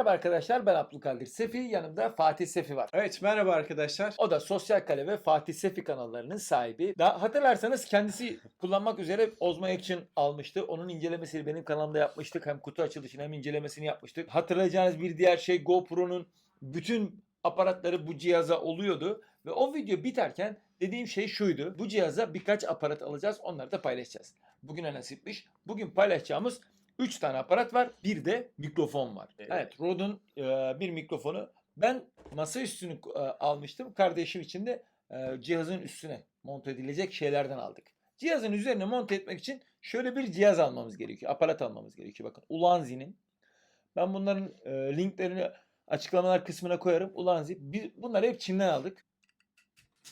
Merhaba arkadaşlar ben Abdülkadir Sefi yanımda Fatih Sefi var. Evet merhaba arkadaşlar. O da Sosyal Kale ve Fatih Sefi kanallarının sahibi. Daha hatırlarsanız kendisi kullanmak üzere Ozma Action almıştı. Onun incelemesini benim kanalımda yapmıştık. Hem kutu açılışını hem incelemesini yapmıştık. Hatırlayacağınız bir diğer şey GoPro'nun bütün aparatları bu cihaza oluyordu. Ve o video biterken dediğim şey şuydu. Bu cihaza birkaç aparat alacağız. Onları da paylaşacağız. Bugüne nasipmiş. Bugün paylaşacağımız 3 tane aparat var. Bir de mikrofon var. Evet. Evet, Rode'un e, bir mikrofonu. Ben masa üstünü e, almıştım. Kardeşim için de e, cihazın üstüne monte edilecek şeylerden aldık. Cihazın üzerine monte etmek için şöyle bir cihaz almamız gerekiyor. Aparat almamız gerekiyor. Bakın Ulanzi'nin. Ben bunların e, linklerini açıklamalar kısmına koyarım. Ulanzi. Biz, bunları hep Çin'den aldık.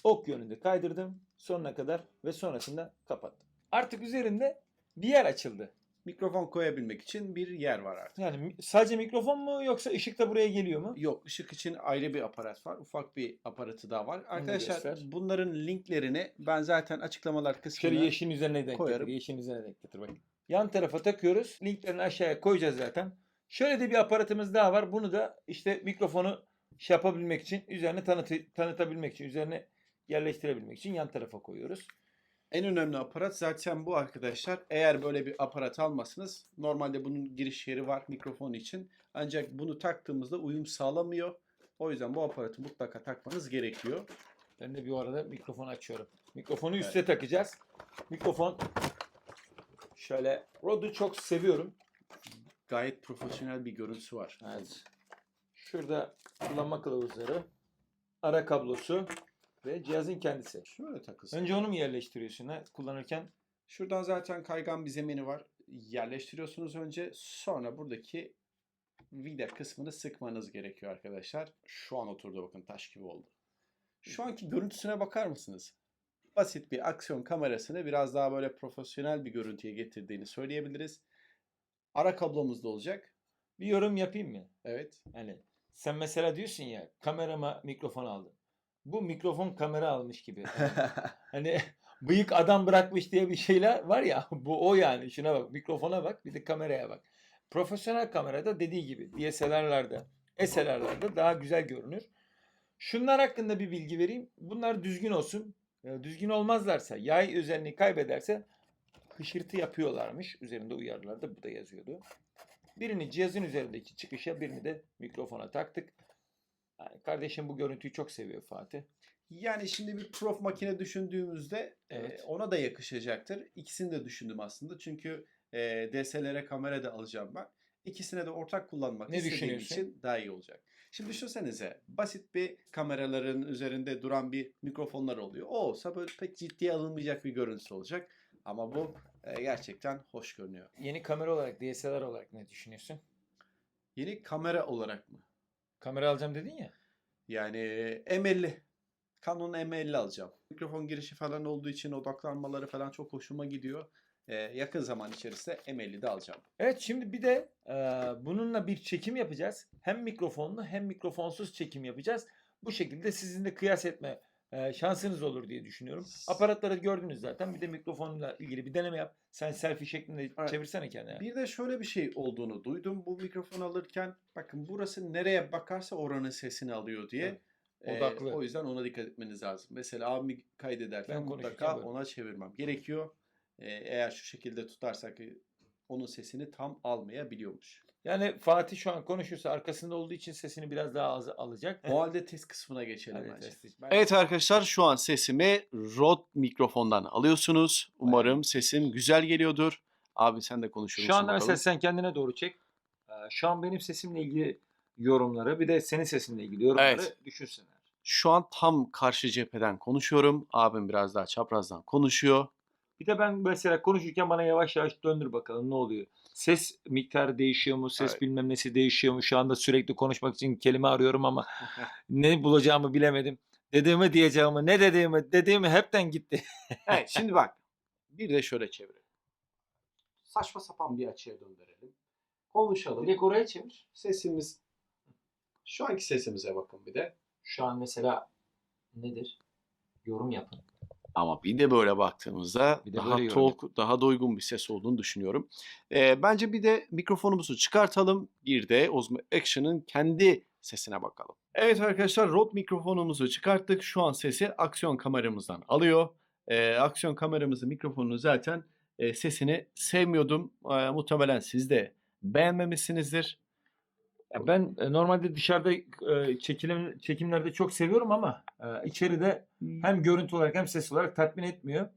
Ok yönünde kaydırdım. Sonuna kadar ve sonrasında kapattım. Artık üzerinde bir yer açıldı. Mikrofon koyabilmek için bir yer var artık. Yani sadece mikrofon mu yoksa ışık da buraya geliyor mu? Yok ışık için ayrı bir aparat var. Ufak bir aparatı daha var. Arkadaşlar bunların linklerini ben zaten açıklamalar kısmına Şöyle yeşilin üzerine denk koyarım. getir. Yeşilin üzerine denk getir bak. Yan tarafa takıyoruz. Linklerini aşağıya koyacağız zaten. Şöyle de bir aparatımız daha var. Bunu da işte mikrofonu şey yapabilmek için, üzerine tanıtı, tanıtabilmek için, üzerine yerleştirebilmek için yan tarafa koyuyoruz. En önemli aparat zaten bu arkadaşlar. Eğer böyle bir aparat almasınız normalde bunun giriş yeri var mikrofon için. Ancak bunu taktığımızda uyum sağlamıyor. O yüzden bu aparatı mutlaka takmanız gerekiyor. Ben de bir arada mikrofonu açıyorum. Mikrofonu üste takacağız. Mikrofon şöyle Rode'u çok seviyorum. Gayet profesyonel bir görüntüsü var. Evet. Şurada kullanma kılavuzları, ara kablosu ve cihazın kendisi. Şöyle takılsın. Önce onu mu yerleştiriyorsun ha, kullanırken? Şuradan zaten kaygan bir zemini var. Yerleştiriyorsunuz önce. Sonra buradaki vida kısmını sıkmanız gerekiyor arkadaşlar. Şu an oturdu bakın taş gibi oldu. Şu anki görüntüsüne bakar mısınız? Basit bir aksiyon kamerasını biraz daha böyle profesyonel bir görüntüye getirdiğini söyleyebiliriz. Ara kablomuz da olacak. Bir yorum yapayım mı? Evet. Hani sen mesela diyorsun ya kamerama mikrofon aldım. Bu mikrofon kamera almış gibi. hani bıyık adam bırakmış diye bir şeyler var ya bu o yani. Şuna bak mikrofona bak bir de kameraya bak. Profesyonel kamerada dediği gibi DSLR'larda, SLR'larda daha güzel görünür. Şunlar hakkında bir bilgi vereyim. Bunlar düzgün olsun. E, Düzgün olmazlarsa, yay özelliğini kaybederse hışırtı yapıyorlarmış. Üzerinde uyarılarda bu da yazıyordu. Birini cihazın üzerindeki çıkışa, birini de mikrofona taktık. Yani kardeşim bu görüntüyü çok seviyor Fatih. Yani şimdi bir prof makine düşündüğümüzde Evet. e, ona da yakışacaktır. İkisini de düşündüm aslında. Çünkü e, DSLR kamera da alacağım ben. İkisine de ortak kullanmak Ne istediğim için daha iyi olacak. Şimdi düşünsenize basit bir kameraların üzerinde duran bir mikrofonlar oluyor. O olsa böyle pek ciddiye alınmayacak bir görüntüsü olacak. Ama bu e, gerçekten hoş görünüyor. Yeni kamera olarak, DSLR olarak ne düşünüyorsun? Yeni kamera olarak mı? Kamera alacağım dedin ya. Yani M50. Canon M50 alacağım. Mikrofon girişi falan olduğu için odaklanmaları falan çok hoşuma gidiyor. Ee, yakın zaman içerisinde M50'de alacağım. Evet şimdi bir de e, bununla bir çekim yapacağız. Hem mikrofonlu hem mikrofonsuz çekim yapacağız. Bu şekilde sizin de kıyas etme e, şansınız olur diye düşünüyorum. Aparatları gördünüz zaten. Bir de mikrofonla ilgili bir deneme yap. Sen selfie şeklinde Evet. çevirsene kendine. Bir de şöyle bir şey olduğunu duydum bu mikrofon alırken. Bakın burası nereye bakarsa oranın sesini alıyor diye. Evet. Ee, Odaklı. o yüzden ona dikkat etmeniz lazım. Mesela abimi kaydederken mutlaka böyle. ona çevirmem gerekiyor. Ee, eğer şu şekilde tutarsak e, onun sesini tam almayabiliyormuş. Yani Fatih şu an konuşursa arkasında olduğu için sesini biraz daha az alacak. O halde test kısmına geçelim Hadi bence. test. Ben- Evet arkadaşlar şu an sesimi Rode mikrofondan alıyorsunuz. Umarım sesim güzel geliyordur. Abi sen de konuşur Şu musun anda bakalım? mesela sen kendine doğru çek. Ee, Şu an benim sesimle ilgili yorumları bir de senin sesinle ilgili yorumları Evet. düşünsünler. Şu an tam karşı cepheden konuşuyorum. Abim biraz daha çaprazdan konuşuyor. Bir de ben mesela konuşurken bana yavaş yavaş döndür bakalım ne oluyor. Ses miktarı değişiyor mu? Ses Evet. bilmem nesi değişiyor mu? Şu anda sürekli konuşmak için kelime arıyorum ama ne bulacağımı bilemedim. Dediğimi diyeceğimi, ne dediğimi, dediğimi hepten gitti. evet şimdi bak. Bir de şöyle çevirelim. Saçma sapan bir açıya döndürelim. Konuşalım. Direkt oraya çevir. Sesimiz. Şu anki sesimize bakın bir de. Şu an mesela nedir? Yorum yapın. Ama bir de böyle baktığımızda Bir de daha böyle talk, daha doygun bir ses olduğunu düşünüyorum. Ee, bence bir de mikrofonumuzu çıkartalım. Bir de Osmo Action'ın kendi sesine bakalım. Evet arkadaşlar Rode mikrofonumuzu çıkarttık. Şu an sesi aksiyon kameramızdan alıyor. Ee, aksiyon kameramızın mikrofonunu zaten e, sesini sevmiyordum. Ee, muhtemelen siz de beğenmemişsinizdir. Ya ben e, normalde dışarıda e, çekilim çekimlerde çok seviyorum ama e, içeride hem görüntü olarak hem ses olarak tatmin etmiyor.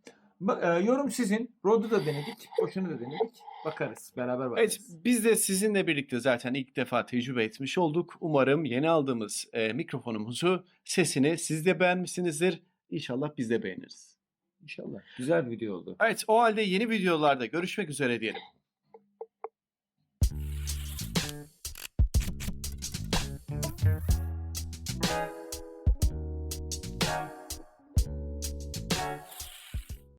Ba- e, yorum sizin. Rod'u da denedik. Boşunu da denedik. Bakarız. Beraber Evet, bakarız. biz de sizinle birlikte zaten ilk defa tecrübe etmiş olduk. Umarım yeni aldığımız e, mikrofonumuzu, sesini siz de beğenmişsinizdir. İnşallah biz de beğeniriz. İnşallah. Güzel bir video oldu. Evet, o halde yeni videolarda görüşmek üzere diyelim.